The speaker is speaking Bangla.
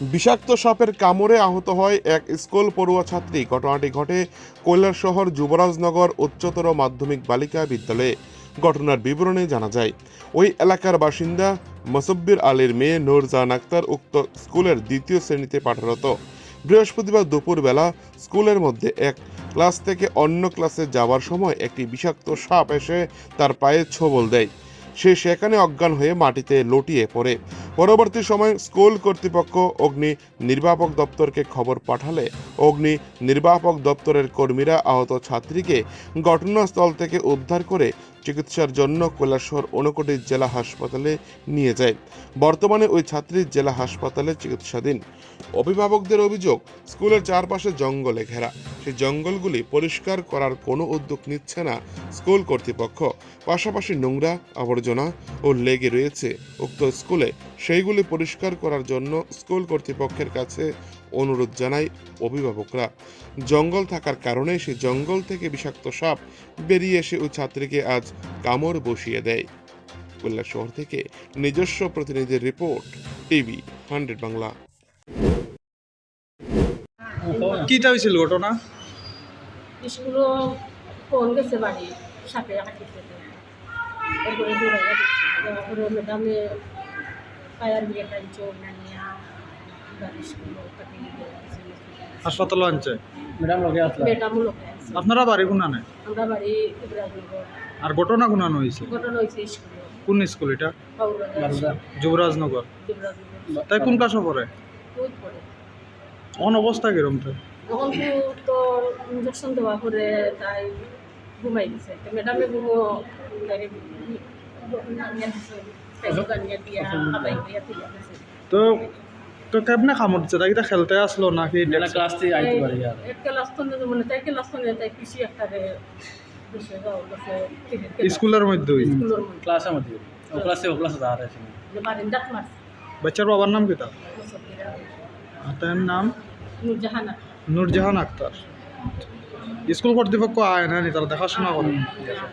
বিষাক্ত সাপের কামড়ে আহত হয় এক স্কুল পড়ুয়া ছাত্রী। ঘটনাটি ঘটে কৈলাসহর যুবরাজনগর উচ্চতর মাধ্যমিক বালিকা বিদ্যালয়ে। ঘটনার বিবরণে জানা যায়, ওই এলাকার বাসিন্দা মসব্বির আলীর মেয়ে নূরজাহান আক্তার উক্ত স্কুলের দ্বিতীয় শ্রেণীতে পাঠরত। বৃহস্পতিবার দুপুরবেলা স্কুলের মধ্যে এক ক্লাস থেকে অন্য ক্লাসে যাওয়ার সময় একটি বিষাক্ত সাপ এসে তার পায়ে ছোবল দেয়। সে সেখানে অজ্ঞান হয়ে মাটিতে লটিয়ে পড়ে। পরবর্তী সময় স্কুল কর্তৃপক্ষ অগ্নি নির্বাপক দপ্তরকে খবর পাঠালে। অগ্নি নির্বাপক দপ্তরের কর্মীরা আহত ছাত্রীকে ঘটনাস্থল থেকে উদ্ধার করে চিকিৎসার জন্য কৈলাসহর ঊনকোটি জেলা হাসপাতালে নিয়ে যায়। বর্তমানে ওই ছাত্রী জেলা হাসপাতালে চিকিৎসাধীন। অভিভাবকদের অভিযোগ, স্কুলের চারপাশে জঙ্গলে ঘেরা। সেই জঙ্গলগুলি পরিষ্কার করার কোনো উদ্যোগ নিচ্ছে না স্কুল কর্তৃপক্ষ। পাশাপাশি নোংরা আবর্জনা ও লেগে রয়েছে। উক্ত স্কুলে সেইগুলি পরিষ্কার করার জন্য স্কুল কর্তৃপক্ষের কাছে অনুরোধ জানায় অভিভাবকরা। জঙ্গল থাকার কারণে সে জঙ্গল থেকে বিষাক্ত সাপ বেরিয়ে এসে ওই ছাত্রীকে আজ কামড় বসিয়ে দেয়। কুল্লা শহর থেকে নিজস্ব প্রতিনিধির রিপোর্ট টিভি হান্ড্রেড বাংলা। কিটা হয়েছিল ঘটনা? স্কুলও ফোন গেছে বাড়ি সাপে হাঁটিতে ম্যাডামে ফায়ার ব্রিগেড আনছো নানিয়া বাড়ি হাসপাতাল আনছে? ম্যাডাম লগে আসলা ম্যাডামও লোকে আছে? আপনারা বাড়ি কোনা নেই আমরা বাড়ি ইব্রাহিমনগর আর ঘটনা কোনানো হয়েছে ঘটনা হয়েছে স্কুলে। কোন স্কুল এটা? যুবরাজনগর তাই কোন ক্লাসে পড়ে অন অবস্থা কিরম তো তখন তো ইঞ্জেকশন দেওয়া করে তাই ঘুমাই তো ম্যাডামে ঘুমো তো তো কেমনে কামড় দিচ্ছে তাই খেলতে আসলো নাকি ক্লাস থেকে আইতে পারি আর এক ক্লাস তো মানে তাই ক্লাস তো তাই পিছিয়ে একটা স্কুলের মধ্যে। ক্লাসের মধ্যে। ও ক্লাসে ও ক্লাসে দাঁড়ায় আছে। বাচ্চার বাবার নাম কিতা তার? নাম? নুরজাহানা নূরজাহান আক্তার। স্কুল কর্তৃপক্ষ আয় না নি তারা দেখাশোনা করে। জাহান